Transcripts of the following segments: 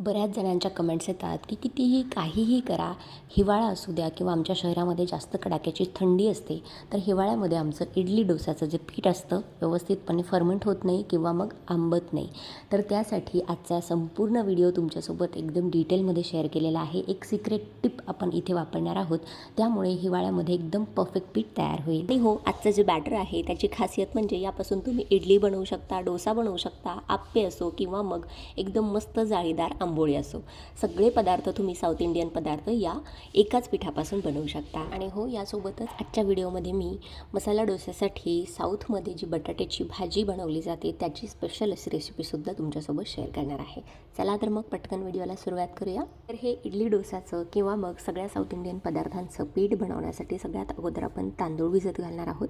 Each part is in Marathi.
बऱ्याच जणांच्या कमेंट्स येतात की कितीही काहीही करा हिवाळा असू द्या किंवा आमच्या शहरामध्ये जास्त कडाक्याची थंडी असते तर हिवाळ्यामध्ये आमचं इडली डोसाचं जे पीठ असतं व्यवस्थितपणे फर्मेंट होत नाही किंवा मग आंबत नाही. तर त्यासाठी आजचा संपूर्ण व्हिडिओ तुमच्यासोबत एकदम डिटेलमध्ये शेअर केलेला आहे. एक सिक्रेट टिप आपण इथे वापरणार आहोत. त्यामुळे हिवाळ्यामध्ये एकदम परफेक्ट पीठ तयार होईल. आणि हो आजचं जे बॅटर आहे त्याची खासियत म्हणजे यापासून तुम्ही इडली बनवू शकता डोसा बनवू शकता आप्पे असो किंवा मग एकदम मस्त जाळीदार आंबोळी असो. सगळे पदार्थ तुम्ही साऊथ इंडियन पदार्थ या एकाच पिठापासून बनवू शकता. आणि हो यासोबतच आजच्या व्हिडिओमध्ये मी मसाला डोस्यासाठी साऊथमध्ये जी बटाट्याची भाजी बनवली जाते त्याची स्पेशल अशी रेसिपीसुद्धा तुमच्यासोबत शेअर करणार आहे. चला तर मग पटकन व्हिडिओला सुरुवात करूया. तर हे इडली डोसाचं किंवा मग सगळ्या साऊथ इंडियन पदार्थांचं पीठ बनवण्यासाठी सगळ्यात अगोदर आपण तांदूळ भिजत घालणार आहोत.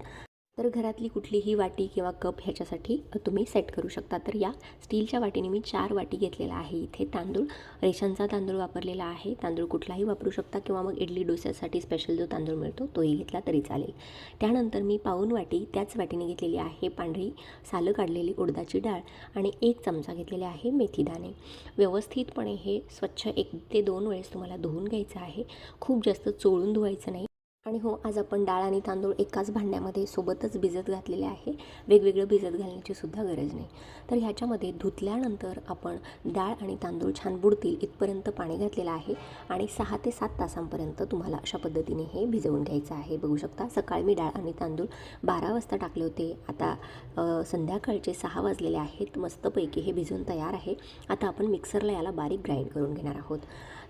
तर घरातली कुठलीही वाटी किंवा कप ह्याच्यासाठी तुम्ही सेट करू शकता. तर या स्टीलच्या वाटीने मी चार वाटी घेतलेला आहे. इथे तांदूळ रेशनचा तांदूळ वापरलेला आहे. तांदूळ कुठलाही वापरू शकता किंवा मग इडली डोस्यासाठी स्पेशल जो तांदूळ मिळतो तोही घेतला तरी चालेल. त्यानंतर मी पाऊन वाटी त्याच वाटीने घेतलेली आहे पांढरी सालं काढलेली उडदाची डाळ आणि एक चमचा घेतलेले आहे मेथीदाणे व्यवस्थितपणे हे स्वच्छ एक ते दोन वेळेस तुम्हाला धुवून घ्यायचं आहे. खूप जास्त चोळून धुवायचं नाही. आणि हो आज आपण डाळ आणि तांदूळ एकाच भांड्यामध्ये सोबतच भिजत घातलेले आहे. वेगवेगळं भिजत घालण्याची सुद्धा गरज नाही. तर ह्याच्यामध्ये धुतल्यानंतर आपण डाळ आणि तांदूळ छान बुडतील इथपर्यंत पाणी घातलेलं आहे आणि सहा ते सात तासांपर्यंत तुम्हाला अशा पद्धतीने हे भिजवून घ्यायचं आहे. बघू शकता सकाळी मी डाळ आणि तांदूळ बारा वाजता टाकले होते. आता संध्याकाळचे सहा वाजलेले आहेत. मस्तपैकी हे भिजवून तयार आहे. आता आपण मिक्सरला याला बारीक ग्राइंड करून घेणार आहोत.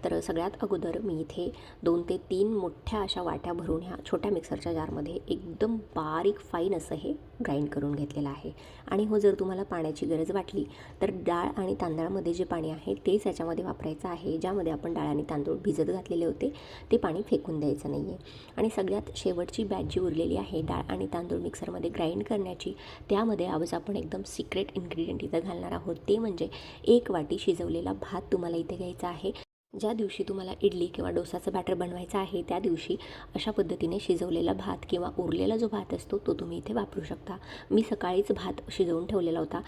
तर सगळ्यात अगोदर मी इथे दोन ते तीन मोठ्या अशा वाट्या भरून ह्या छोट्या मिक्सरच्या जारमध्ये एकदम बारीक फाईन असं हे ग्राइंड करून घेतलेलं आहे. आणि हो जर तुम्हाला पाण्याची गरज वाटली तर डाळ आणि तांदळामध्ये जे पाणी आहे तेच याच्यामध्ये वापरायचं आहे ज्यामध्ये आपण डाळ आणि तांदूळ भिजत घातलेले होते ते पाणी फेकून द्यायचं नाही आहे आणि सगळ्यात शेवटची बॅच जी उरलेली आहे डाळ आणि तांदूळ मिक्सरमध्ये ग्राइंड करण्याची त्यामध्ये आज आपण एकदम सिक्रेट इन्ग्रेडियंट इथं घालणार आहोत. ते म्हणजे एक वाटी शिजवलेला भात तुम्हाला इथे घ्यायचा आहे. ज्या दिवशी तुम्हाला इडली किंवा डोसाचं बॅटर बनवायचं आहे त्या दिवशी अशा पद्धतीने शिजवलेला भात किंवा उरलेला जो भात असतो तो तुम्ही इथे वापरू शकता. मी सकाळीच भात शिजवून ठेवलेला होता.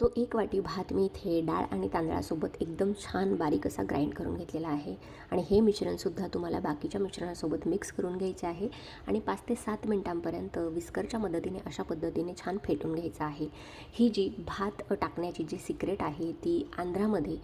तो एक वाटी भात मी इथे डाळ आणि तांदळासोबत एकदम छान बारीक असा ग्राइंड करून घेतलेला आहे. आणि हे मिश्रणसुद्धा तुम्हाला बाकीच्या मिश्रणासोबत मिक्स करून घ्यायचे आहे. आणि पाच ते सात मिनटांपर्यंत विस्करच्या मदतीने अशा पद्धतीने छान फेटून घ्यायचं आहे. ही जी भात टाकण्याची जी सिक्रेट आहे ती आंध्रामध्ये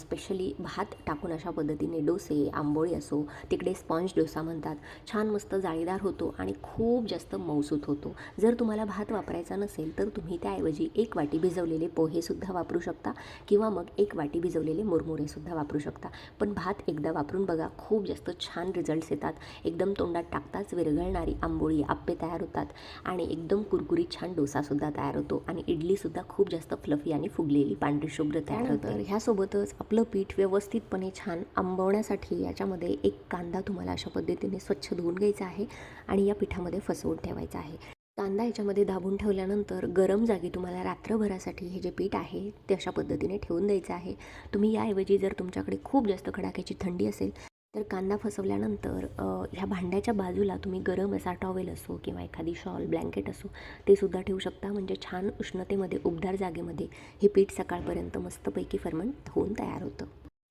स्पेशली भात टाकून अशा पद्धतीने डोसे आंबोळी असो तिकडे स्पॉन्ज डोसा म्हणतात छान मस्त जाळीदार होतो आणि खूप जास्त मौसूत होतो. जर तुम्हाला भात वापरायचा नसेल तर तुम्ही त्याऐवजी एक वाटी भिजवलेले पोहेसुद्धा वापरू शकता किंवा मग एक वाटी भिजवलेले मुरमुरेसुद्धा वापरू शकता. पण भात एकदा वापरून बघा खूप जास्त छान रिझल्ट्स येतात. एकदम तोंडात टाकताच विरघळणारी आंबोळी आप्पे तयार होतात आणि एकदम कुरकुरीत छान डोसासुद्धा तयार होतो आणि इडलीसुद्धा खूप जास्त फ्लफी आणि फुगलेली पांढरी शुभ्र तयार होतं. ह्यासोबतच आपलं पीठ व्यवस्थितपणे छान आंबवण्यासाठी याच्यामध्ये एक कांदा तुम्हाला अशा पद्धतीने स्वच्छ धुवून घ्यायचा आहे आणि या पिठामध्ये फसवून ठेवायचा आहे. कांदा याच्यामध्ये दाबून ठेवल्यानंतर गरम जागी तुम्हाला रात्रभरासाठी हे जे पीठ आहे ते अशा पद्धतीने ठेवून द्यायचं आहे. तुम्ही याऐवजी जर तुमच्याकडे खूप जास्त कडाक्याची थंडी असेल तर कांदा फसवल्यानंतर ह्या भांड्याच्या बाजूला तुम्ही गरम असा टॉवेल असो किंवा एखादी शॉल ब्लँकेट असो ते सुद्धा ठेवू शकता. म्हणजे छान उष्णतेमध्ये उबदार जागेमध्ये हे पीठ सकाळपर्यंत मस्तपैकी फर्मंट होऊन तयार होतं.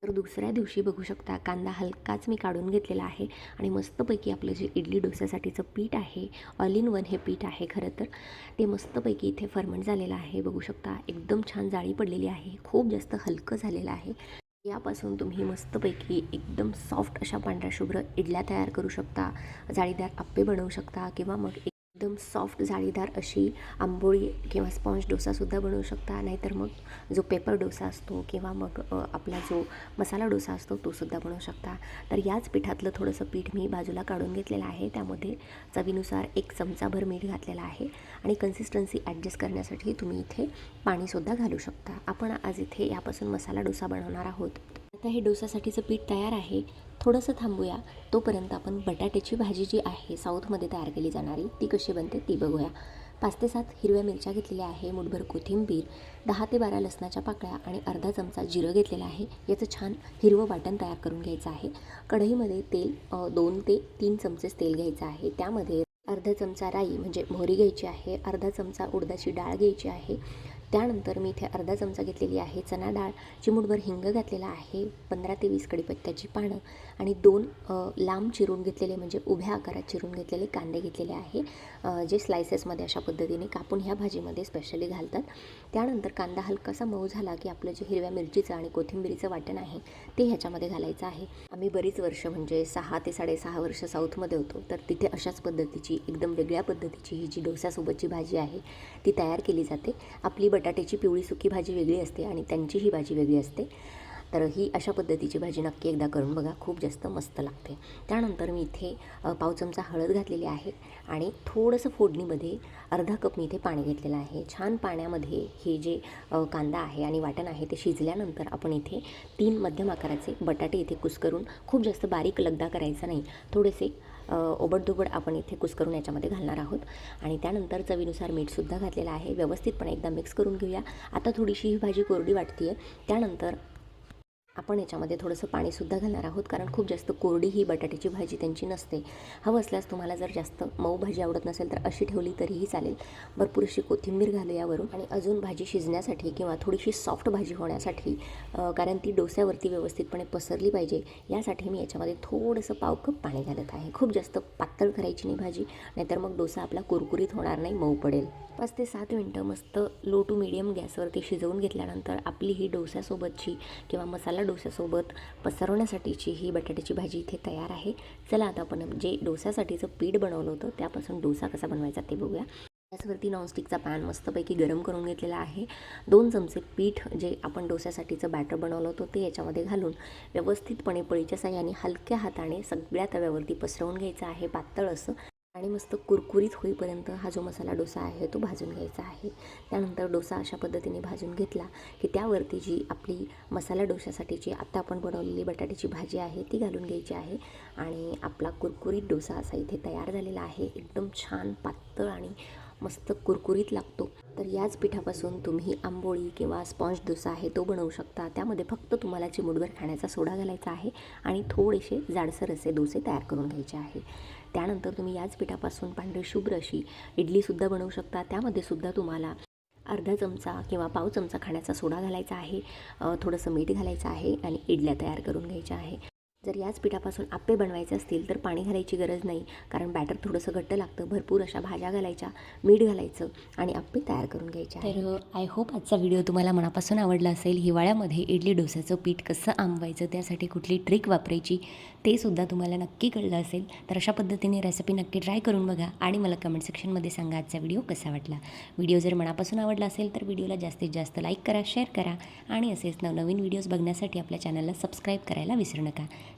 तर दुसऱ्या दिवशी बघू शकता कांदा हलकाच मी काढून घेतलेला आहे आणि मस्तपैकी आपलं जे इडली डोस्यासाठीचं पीठ आहे ऑल इन वन हे पीठ आहे खरं तर ते मस्तपैकी इथे फर्मंट झालेलं आहे. बघू शकता एकदम छान जाळी पडलेली आहे खूप जास्त हलकं झालेलं आहे. यापासून तुम्ही मस्तपैकी एकदम सॉफ्ट अशा पांढऱ्या शुभ्र इडल्या तयार करू शकता जाळीदार आप्पे बनवू शकता किंवा मग एकदम सॉफ्ट जाळीदार अशी आंबोळी किंवा स्पॉन्ज डोसासुद्धा बनवू शकता. नाहीतर मग जो पेपर डोसा असतो किंवा मग आपला जो मसाला डोसा असतो तो सुद्धा बनवू शकता. तर याच पिठातलं थोडंसं पीठ मी बाजूला काढून घेतलेलं आहे. त्यामध्ये चवीनुसार एक चमचाभर मीठ घातलेलं आहे आणि कन्सिस्टन्सी ॲडजस्ट करण्यासाठी तुम्ही इथे पाणीसुद्धा घालू शकता. आपण आज इथे यापासून मसाला डोसा बनवणार आहोत. आता हे डोसासाठीचं पीठ तयार आहे. थोडंसं थांबूया. तोपर्यंत आपण बटाट्याची भाजी जी आहे साऊथमध्ये तयार केली जाणारी ती कशी बनते ती बघूया. पाच ते सात हिरव्या मिरच्या घेतलेल्या आहे मुठभर कोथिंबीर दहा ते बारा लसणाच्या पाकळ्या आणि अर्धा चमचा जिरं घेतलेलं आहे. याचं छान हिरवं वाटण तयार करून घ्यायचं आहे. कढईमध्ये तेल दोन ते तीन चमचेच तेल घ्यायचं आहे. त्यामध्ये अर्धा चमचा राई म्हणजे मोहरी घ्यायची आहे अर्धा चमचा उडदाची डाळ घ्यायची आहे त्यानंतर मी इथे अर्धा चमचा घेतलेली आहे चणा डाळ चिमूटभर हिंग घातलेला आहे पंधरा ते वीस कडीपत्त्याची पानं आणि दोन लांब चिरून घेतलेले म्हणजे उभ्या आकारात चिरून घेतलेले कांदे घेतलेले आहे जे स्लायसेसमध्ये अशा पद्धतीने कापून ह्या भाजीमध्ये स्पेशली घालतात. त्यानंतर कांदा हलकासा मऊ झाला की आपलं जे हिरव्या मिरचीचं आणि कोथिंबिरीचं वाटण आहे ते ह्याच्यामध्ये घालायचं आहे. आम्ही बरीच वर्ष म्हणजे सहा ते साडेसहा वर्ष साऊथमध्ये होतो तर तिथे अशाच पद्धतीची एकदम वेगळ्या पद्धतीची ही जी डोसासोबतची भाजी आहे ती तयार केली जाते. आपली बट बटाट्याची पिवळी सुकी भाजी वेगळी असते आणि त्यांची ही भाजी वेगळी असते. तर ही अशा पद्धतीची भाजी नक्की एकदा करून बघा खूप जास्त मस्त लागते. त्यानंतर मी इथे पाव चमचा हळद घातलेली आहे आणि थोडंसं फोडणीमध्ये अर्धा कप मी इथे पाणी घेतलेलं आहे. छान पाण्यामध्ये हे जे कांदा आहे आणि वाटण आहे ते शिजल्यानंतर आपण इथे तीन मध्यम आकाराचे बटाटे इथे कुस्करून खूप जास्त बारीक लगदा करायचा नाही. थोडेसे ओबडधुबड आपण इथे कुस्करून याच्यामध्ये घालणार आहोत. आणि त्यानंतर चवीनुसार मीठसुद्धा घातलेलं आहे. व्यवस्थितपणे एकदा मिक्स करून घेऊया. आता थोडीशी ही भाजी कोरडी वाटते आहे त्यानंतर आपण याच्यामध्ये थोडंसं पाणीसुद्धा घालणार आहोत कारण खूप जास्त कोरडी ही बटाट्याची भाजी त्यांची नसते. हवं असल्यास तुम्हाला जर जास्त मऊ भाजी आवडत नसेल तर अशी ठेवली तरीही चालेल. भरपूर अशी कोथिंबीर घालू यावरून आणि अजून भाजी शिजण्यासाठी किंवा थोडीशी सॉफ्ट भाजी होण्यासाठी कारण ती डोस्यावरती व्यवस्थितपणे पसरली पाहिजे यासाठी मी याच्यामध्ये थोडंसं पाव कप पाणी घालत आहे. खूप जास्त पातळ करायची नाही भाजी नाहीतर मग डोसा आपला कुरकुरीत होणार नाही मऊ पडेल. पाच ते सात मिनटं मस्त लो टू मिडियम गॅसवरती शिजवून घेतल्यानंतर आपली ही डोस्यासोबतची किंवा मसाला डोस्यासोबत पसरवण्यासाठीची ही बटाट्याची भाजी इथे तयार आहे. चला आता आपण जे डोस्यासाठीचं पीठ बनवलं होतं त्यापासून डोसा कसा बनवायचा ते बघूया. गॅसवरती नॉनस्टिकचा पॅन मस्तपैकी गरम करून घेतलेला आहे. दोन चमचे पीठ जे आपण डोस्यासाठीचं बॅटर बनवलं होतं ते याच्यामध्ये घालून व्यवस्थितपणे पळीच्या साह्याने हलक्या हाताने सगळ्या तव्यावरती पसरवून घ्यायचं आहे. पातळ असं. आणि मस्त कुरकुरीत होईपर्यंत हा जो मसाला डोसा आहे तो भाजून घ्यायचा आहे. त्यानंतर डोसा अशा पद्धतीने भाजून घेतला की त्यावरती जी आपली मसाला डोशासाठीची आत्ता आपण बनवलेली बटाट्याची भाजी आहे ती घालून घ्यायची आहे. आणि आपला कुरकुरीत डोसा असा इथे तयार झालेला आहे. एकदम छान पातळ आणि मस्त कुरकुरीत लागतो. तर याच पिठापासून तुम्ही आंबोळी किंवा स्पॉन्ज डोसा आहे तो बनवू शकता. त्यामध्ये फक्त तुम्हाला चिमुटभर खाण्याचा सोडा घालायचा आहे आणि थोडेसे जाडसर असे डोसे तयार करून घ्यायचे आहे. त्यानंतर तुम्ही याच पिठापासून पांढरी शुभ्र अशी इडलीसुद्धा बनवू शकता. त्यामध्ये सुद्धा तुम्हाला अर्धा चमचा किंवा पाव चमचा खाण्याचा सोडा घालायचा आहे थोडंसं मीठ घालायचं आहे आणि इडल्या तयार करून घ्यायच्या आहे. जर याच पिठापासून आप्पे बनवायचे असतील तर पाणी घालायची गरज नाही. कारण बॅटर थोडंसं घट्ट लागतं भरपूर अशा भाज्या घालायच्या मीठ घालायचं आणि आप्पे तयार करून घ्यायचे तर आय होप आजचा व्हिडिओ तुम्हाला मनापासून आवडला असेल. हिवाळ्यामध्ये इडली डोस्याचं पीठ कसं आंबवायचं त्यासाठी कुठली ट्रिक वापरायची ते सुद्धा तुम्हाला नक्की कळलं असेल. तर अशा पद्धतीने रेसिपी नक्की ट्राय करून बघा आणि मला कमेंट सेक्शनमध्ये सांगा आजचा व्हिडिओ कसा वाटला. व्हिडिओ जर मनापासून आवडला असेल तर व्हिडिओला जास्तीत जास्त लाईक करा शेअर करा आणि असेच नवनवीन व्हिडिओज बघण्यासाठी आपल्या चॅनलला सबस्क्राईब करायला विसरू नका.